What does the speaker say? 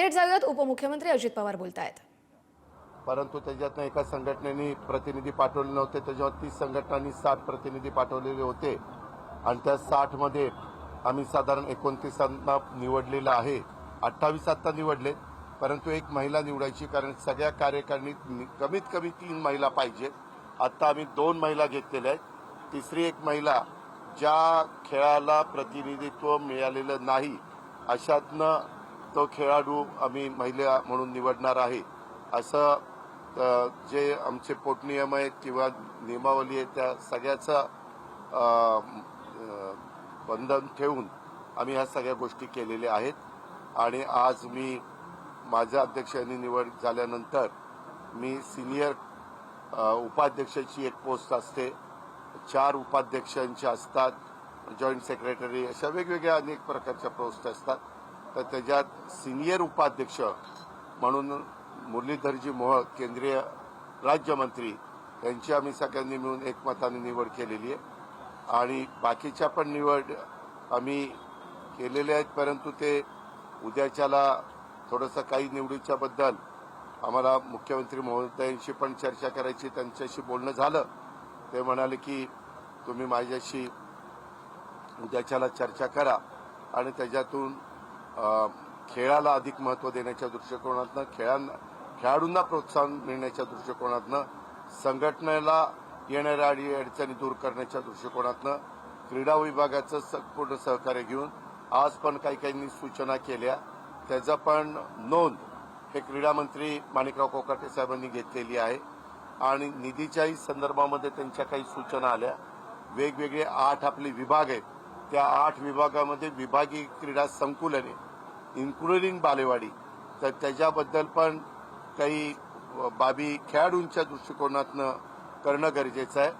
थेट जाऊयात. उपमुख्यमंत्री अजित पवार बोलतायत. परंतु त्याच्यातनं एका संघटनेने प्रतिनिधी पाठवले नव्हते त्याच्यावर तीस संघटनांनी साठ प्रतिनिधी पाठवलेले होते. आणि त्या साठमध्ये आम्ही साधारण एकोणतीसांना निवडलेलं आहे. अठ्ठावीस आत्ता निवडले परंतु एक महिला निवडायची कारण सगळ्या कार्यकारिणीत कमीत कमी तीन महिला पाहिजेत आत्ता आम्ही दोन महिला घेतलेल्या आहेत. तिसरी एक महिला ज्या खेळाला प्रतिनिधित्व मिळालेलं नाही अशातनं तो खेळाडू आम्ही महिला म्हणून निवडणार आहे. असं जे आमचे पोटनियम आहेत किंवा नियमावली आहे त्या सगळ्याचं बंधन ठेवून आम्ही ह्या सगळ्या गोष्टी केलेल्या आहेत. आणि आज मी माझ्या अध्यक्षांनी निवड झाल्यानंतर मी सिनियर उपाध्यक्षाची एक पोस्ट असते. चार उपाध्यक्षांचे असतात जॉईंट सेक्रेटरी अशा वेगवेगळ्या अनेक प्रकारच्या पोस्ट असतात. तर त्याच्यात सिनियर उपाध्यक्ष म्हणून मुरलीधरजी मोहक केंद्रीय राज्यमंत्री यांची आम्ही सगळ्यांनी मिळून एकमताने निवड केलेली आहे. आणि बाकीच्या पण निवड आम्ही केलेल्या आहेत परंतु ते उद्याच्याला थोडंसं काही निवडीच्या बद्दल आम्हाला मुख्यमंत्री महोदयांशी पण चर्चा करायची त्यांच्याशी बोलणं झालं. ते म्हणाले की तुम्ही माझ्याशी उद्याच्याला चर्चा करा आणि त्याच्यातून खेळाला अधिक महत्त्व देण्याच्या दृष्टिकोनातनं खेळांना खेळाडूंना प्रोत्साहन मिळण्याच्या दृष्टिकोनातनं संघटनेला येणाऱ्या अडी अडचणी दूर करण्याच्या दृष्टिकोनातनं क्रीडा विभागाचं पूर्ण सहकार्य घेऊन आज पण काही काहींनी सूचना केल्या. त्याचं पण नोंद हे क्रीडामंत्री माणिकराव कोकाटे साहेबांनी घेतलेली आहे. आणि निधीच्याही संदर्भामध्ये त्यांच्या काही सूचना आल्या. वेगवेगळे आठ आपले विभाग आहेत. त्या आठ विभागामध्ये विभागीय क्रीडा संकुलने इन्क्लुडिंग बालेवाडी. तर त्याच्याबद्दल पण काही बाबी खेळाडूंच्या दृष्टिकोनातनं करणं गरजेचं आहे.